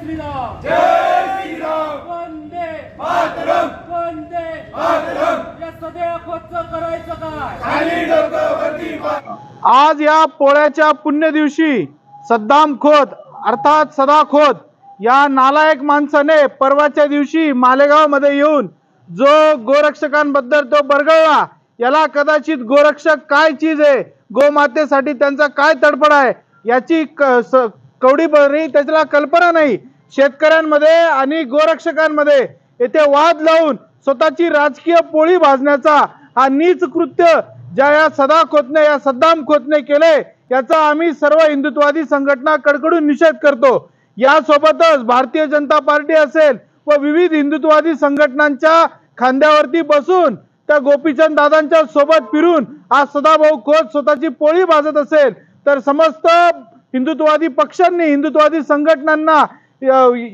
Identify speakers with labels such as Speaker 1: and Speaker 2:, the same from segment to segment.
Speaker 1: श्रीराम।
Speaker 2: जय श्रीराम।
Speaker 1: वंदे।
Speaker 2: मातरम।
Speaker 1: वंदे।
Speaker 2: मातरम।
Speaker 1: या सदैव खोच करायचं काय?
Speaker 2: खाली डोकं वरती पाय
Speaker 3: आज या पोळ्याच्या पुण्य दिवशी सद्दाम खोत अर्थात सदा खोत या नालायक माणसाने परवाच्या दिवशी मालेगावमध्ये येऊन जो गोरक्षकांबद्दल तो बरगळला याला कदाचित गोरक्षक काय चीज आहे गोमातेसाठी त्यांचा काय तडफड आहे याची क- स- कवडी बरी त्याला कल्पना नाही. शेतकऱ्यांमध्ये आणि गोरक्षकांमध्ये येथे वाद लावून स्वतःची राजकीय पोळी भाजण्याचा हा नीच कृत्य ज्या या सदा खोतने या सद्दाम खोतने केले याचा आम्ही सर्व हिंदुत्ववादी संघटना कडकडून निषेध करतो. यासोबतच भारतीय जनता पार्टी असेल व विविध हिंदुत्ववादी संघटनांच्या खांद्यावरती बसून त्या गोपीचंद दादांच्या सोबत फिरून आज सदाभाऊ खोत स्वतःची पोळी भाजत असेल. तर समस्त हिंदुत्ववादी पक्षांनी हिंदुत्ववादी संघटनांना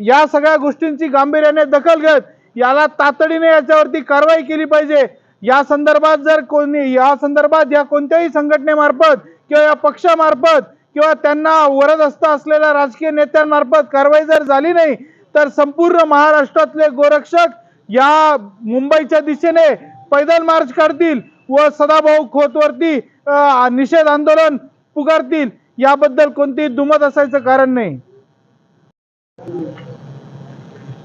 Speaker 3: या सगळ्या गोष्टींची गांभीर्याने दखल घेत याला तातडीने याच्यावरती कारवाई केली पाहिजे. या संदर्भात जर कोणी या संदर्भात या कोणत्याही संघटनेमार्फत किंवा या पक्षामार्फत किंवा त्यांना वरदस्त असलेल्या राजकीय नेत्यांमार्फत कारवाई जर झाली नाही तर संपूर्ण महाराष्ट्रातले गोरक्षक या मुंबईच्या दिशेने पैदल मार्च काढतील व सदाभाऊ खोतवरती निषेध आंदोलन पुकारतील. याबद्दल कोणतीही दुमत असायचं कारण नाही.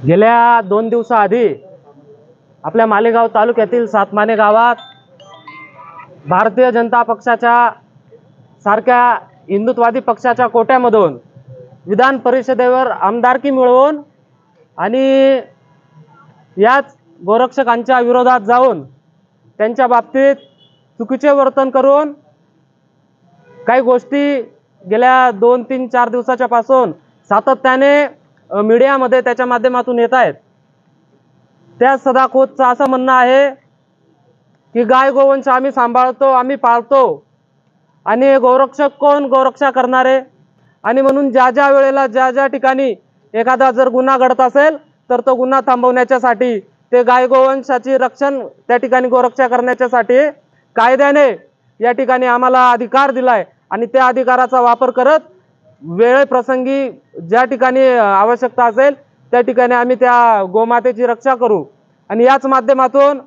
Speaker 4: गेल्या दोन दिवसाआधी आपल्या मालेगाव तालुक्यातील सातमाने गावात भारतीय जनता पक्षाच्या सारख्या हिंदुत्वादी पक्षाच्या कोट्यामधून विधान परिषदेवर आमदारकी मिळवून आणि याच गोरक्षकांच्या विरोधात जाऊन त्यांच्या बाबतीत चुकीचे वर्तन करून काही गोष्टी गेल्या दोन तीन चार दिवसाच्या पासून सातत्याने मीडियामध्ये त्याच्या माध्यमातून येत आहेत. त्या सदाखोतचं असं म्हणणं आहे की गाय गोवंश आम्ही सांभाळतो आम्ही पाळतो. आणि गोरक्षक कोण? गोरक्षा करणारे. आणि म्हणून ज्या ज्या वेळेला ज्या ज्या ठिकाणी एखादा जर गुन्हा घडत असेल तर तो गुन्हा थांबवण्याच्यासाठी ते गाय गोवंशाची रक्षण त्या ठिकाणी गोरक्षा करण्याच्यासाठी कायद्याने या ठिकाणी आम्हाला अधिकार दिलाय. आणि त्या अधिकाराचा वापर करत वेळेप्रसंगी ज्या ठिकाणी आवश्यकता असेल त्या ठिकाणी आम्ही त्या गोमातेची रक्षा करू. आणि याच माध्यमातून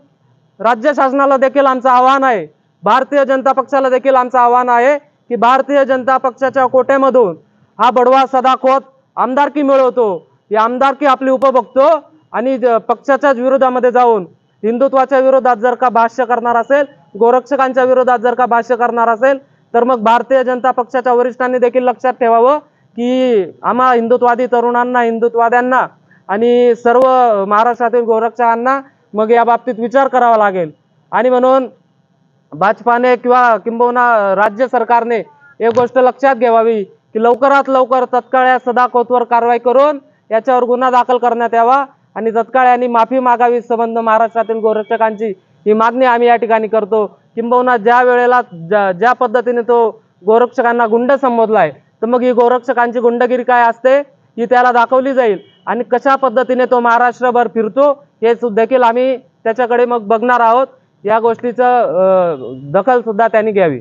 Speaker 4: राज्य शासनाला देखील आमचं आव्हान आहे भारतीय जनता पक्षाला देखील आमचं आव्हान आहे की भारतीय जनता पक्षाच्या कोट्यामधून हा बडवा सदाखोत आमदारकी मिळवतो ही आमदारकी आपली उपभोगतो आणि ज- पक्षाच्याच विरोधामध्ये जाऊन हिंदुत्वाच्या विरोधात जर का भाष्य करणार असेल गोरक्षकांच्या विरोधात जर का भाष्य करणार असेल तर मग भारतीय जनता पक्षाच्या वरिष्ठांनी देखील लक्षात ठेवावं की आम्हा हिंदुत्वादी तरुणांना हिंदुत्वाद्यांना आणि सर्व महाराष्ट्रातील गोरक्षकांना मग या बाबतीत विचार करावा लागेल. आणि म्हणून भाजपाने किंवा किंबहुना राज्य सरकारने एक गोष्ट लक्षात घ्यावी की लवकरात लवकर तत्काळ या सदाकोतवर कारवाई करून याच्यावर गुन्हा दाखल करण्यात यावा आणि तत्काळ यांनी माफी मागावी संबंध महाराष्ट्रातील गोरक्षकांची. ही मागणी आम्ही या ठिकाणी करतो. किंबहुना ज्या वेळेला ज्या ज्या पद्धतीने तो गोरक्षकांना गुंड संबोधलाय तर मग ही गोरक्षकांची गुंडगिरी काय असते? ही त्याला दाखवली जाईल. आणि कशा पद्धतीने तो महाराष्ट्रभर फिरतो हे देखील आम्ही त्याच्याकडे मग बघणार आहोत. या गोष्टीचं दखल सुद्धा त्यांनी घ्यावी.